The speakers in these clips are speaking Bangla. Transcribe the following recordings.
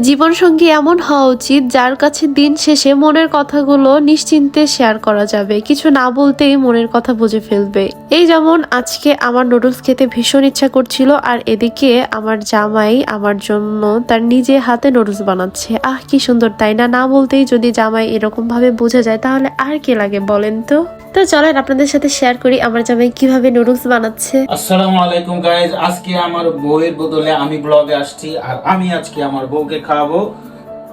জীবন সঙ্গী এমন হওয়া উচিত যার কাছে দিন শেষে মনের কথাগুলো নিশ্চিন্তে শেয়ার করা যাবে। কিছু না বলতেই মনের কথা বুঝে ফেলবে। এই যেমন আজকে আমার নুডলস খেতে ভীষণ ইচ্ছা করছিল আর এদিকে আমার জামাই আমার জন্য তার নিজে হাতে নুডলস বানাচ্ছে। আহ, কি সুন্দর, তাই না? না বলতেই যদি জামাই এরকম ভাবে বোঝা যায় তাহলে আর কে লাগে বলেন তো? তো চলেন আপনাদের সাথে শেয়ার করি আমার জামাই কীভাবে নুডলস বানাচ্ছে। আসসালামু আলাইকুম গাইজ আজকে আমার বউয়ের বদলে আমি ব্লগে আসছি আর আমি আজকে আমার বউকে খাওয়াবো।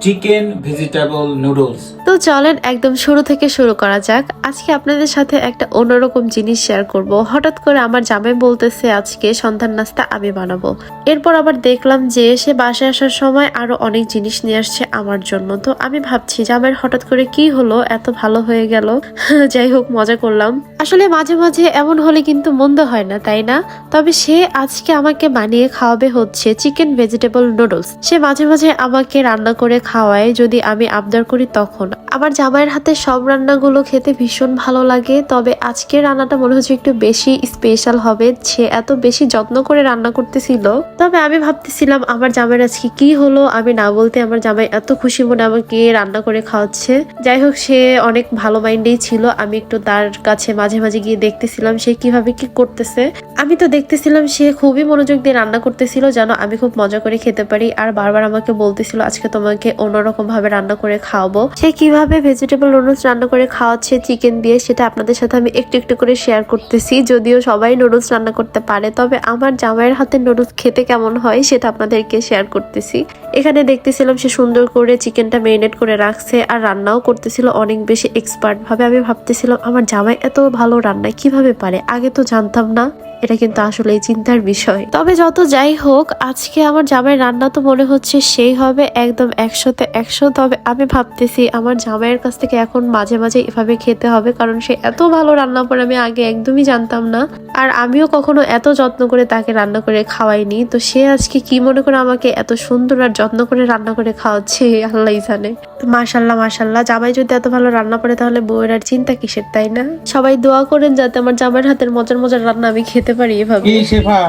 Chicken vegetable noodles. তো চলেন একদম শুরু থেকে শুরু করা যাক। আজকে আপনাদের সাথে একটা অন্যরকম জিনিস শেয়ার করব। হঠাৎ করে আমার জামাই বলতেছে, আজকে সন্ধ্যার নাস্তা আমি বানাবো। এরপর আবার দেখলাম যে সে বাসায় আসার সময় আরও অনেক জিনিস নিয়ে আসছে আমার জন্য। তো আমি ভাবছি, জামাইয়ের হঠাৎ করে কি হলো? এত ভালো হয়ে গেল। যাই হোক, মজা করলাম। আসলে মাঝে মাঝে এমন হলে কিন্তু মন্দ হয় না, তাই না? তবে সে আজকে আমাকে বানিয়ে খাওয়াবে হচ্ছে চিকেন ভেজিটেবল নুডলস। সে মাঝে মাঝে আমাকে রান্না করে খাওয়ায় যদি আমি আবদার করি তখন। আমার জামাইয়ের হাতে সব রান্নাগুলো খেতে ভীষণ ভালো লাগে, তবে আজকের রান্নাটা মনে হচ্ছে একটু বেশি স্পেশাল হবে। সে এত বেশি যত্ন করে রান্না করতেছিল। তবে আমি ভাবতেছিলাম, আমার জামাইয়ের আজকে কি হলো? আমি না বলতে আমার জামাই এত খুশি মনে আমাকে রান্না করে খাওয়াচ্ছে। যাই হোক, সে অনেক ভালো মাইন্ডেই ছিল। আমি একটু তার কাছে মাঝে মাঝে গিয়ে দেখতেছিলাম সে কীভাবে কি করতেছে। আমি তো দেখতেছিলাম সে খুবই মনোযোগ দিয়ে রান্না করতেছিল, যেন আমি খুব মজা করে খেতে পারি। আর বারবার আমাকে বলতেছিল, আজকে তোমাকে অন্যরকম ভাবে রান্না করে খাওয়াবো। সে কীভাবে ভেজিটেবল নুডলস রান্না করে খাওয়াচ্ছে চিকেন দিয়ে, সেটা আপনাদের সাথে আমি একটু একটু করে শেয়ার করতেছি। যদিও সবাই নুডলস রান্না করতে পারে, তবে আমার জামাইয়ের হাতের নুডলস খেতে কেমন হয় সেটা আপনাদেরকে শেয়ার করতেছি। এখানে দেখতেছিলাম সে সুন্দর করে চিকেনটা মেরিনেট করে রাখছে আর রান্নাও করতেছিল অনেক বেশি এক্সপার্ট ভাবে। আমি ভাবতেছিলাম, আমার জামাই এত ভালো রান্না কীভাবে পারে? আগে তো জানতাম না। এটা কিন্তু আসলে চিন্তার বিষয়। তবে যত যাই হোক, আজকে আমার জামাই রান্না তো মনে হচ্ছে সেই হবে, একদম একশোতে একশো। তবে আমি ভাবতেছি আমার জামাইয়ের কাছ থেকে এখন মাঝে মাঝে এভাবে খেতে হবে, কারণ সে এত ভালো রান্না করে আমি আগে একদমই জানতাম না। আর আমিও কখনো এত যত্ন করে তাকে রান্না করে খাওয়াইনি। তো সে আজকে কি মনে করে আমাকে এত সুন্দর আর যত্ন করে রান্না করে খাওয়াচ্ছে আল্লাহ জানে। মাশাল্লাহ মাশাল্লাহ, জামাই যদি এত ভালো রান্না করে তাহলে বউয়ের আর চিন্তা কিসের, তাই না? সবাই দোয়া করেন যাতে আমার জামাইয়ের হাতের মজার মজার রান্না আমি খেতে পারি এভাবে? কি শেফা?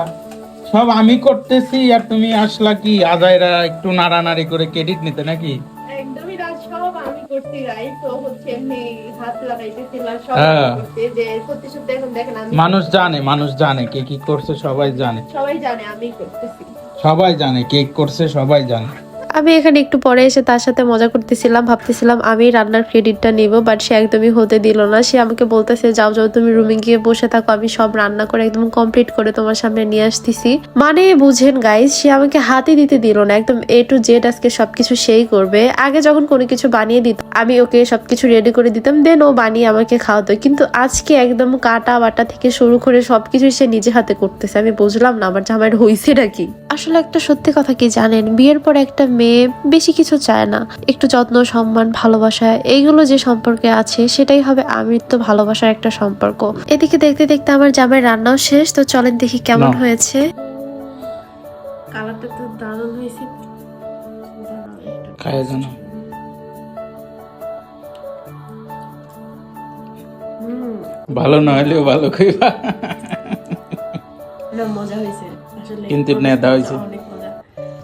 সব আমি করতেছি আর তুমি আসলা কি? আজাইরা একটু নাড়ানাড়ি করে ক্রেডিট নিতে নাকি? একদমই রাজ সব আমি করছি রাই তো হচ্ছে এমনি হাত লাগাইতেছিলাম সব হ্যাঁ। যে সত্যি সত্যি এখন দেখেন আমি মানুষ জানে মানুষ জানে কে কি করছে সবাই জানে। সবাই জানে আমি করতেছি। সবাই জানে কে করছে সবাই জানে। আমি এখানে একটু পরে এসে তার সাথে মজা করতেছিলাম, ভাবতেছিলাম আমি রান্নার ক্রেডিটটা নিব বাট সে একদমই হতে দিল না। সে আমাকে বলতেছে, যাও যাও, তুমি রুমে গিয়ে বসে থাকো, আমি সব রান্না করে একদম কমপ্লিট করে তোমার সামনে নিয়ে আসতেছি। মানে বুঝেন গাইজ সে আমাকে হাতে দিতে দিল না, একদম এ টু জেড আজকে সবকিছু সেই করবে। আগে যখন কোনো কিছু বানিয়ে দিত, আমি ওকে সবকিছু রেডি করে দিতাম দেন ও বানিয়ে আমাকে খাওয়াতো। কিন্তু আজকে একদম কাটা বাটা থেকে শুরু করে সবকিছু সে নিজে হাতে করতেছে, আমি বুঝলাম না আমার জামাইয়ের হইছেটা নাকি আসলে একটা সত্যি কথা কি জানেন, বিয়ের পর একটা মেয়ে বেশি কিছু চায় না। একটু যত্ন সম্মান ভালোবাসা এইগুলো যে সম্পর্কে আছে সেটাই হবে আমৃত্য ভালোবাসার একটা সম্পর্ক। এদিকে দেখতে দেখতে আমার জামাই রান্নাও শেষ তো চলেন দেখি কেমন হয়েছে। কালারটা তো দারুণ হয়েছে। খায় জানো ভালো না হলেও ভালো খাইবা। মজা হয়েছে। কিন্তু নেতা হয়েছে।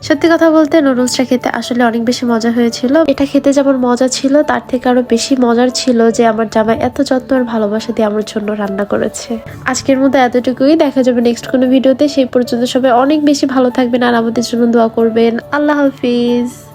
সত্যি কথা বলতে নুডলসটা খেতে আসলে অনেক বেশি মজা হয়েছিল। এটা খেতে যেমন মজা ছিল, তার থেকে আরও বেশি মজার ছিল যে আমার জামাই এত যত্ন আর ভালোবাসা দিয়ে আমার জন্য রান্না করেছে। আজকের মতো এতটুকুই। দেখা যাবে নেক্সট কোনো ভিডিওতে সেই পর্যন্ত সবাই অনেক বেশি ভালো থাকবেন আর আমাদের জন্য দোয়া করবেন। আল্লাহ হাফিজ।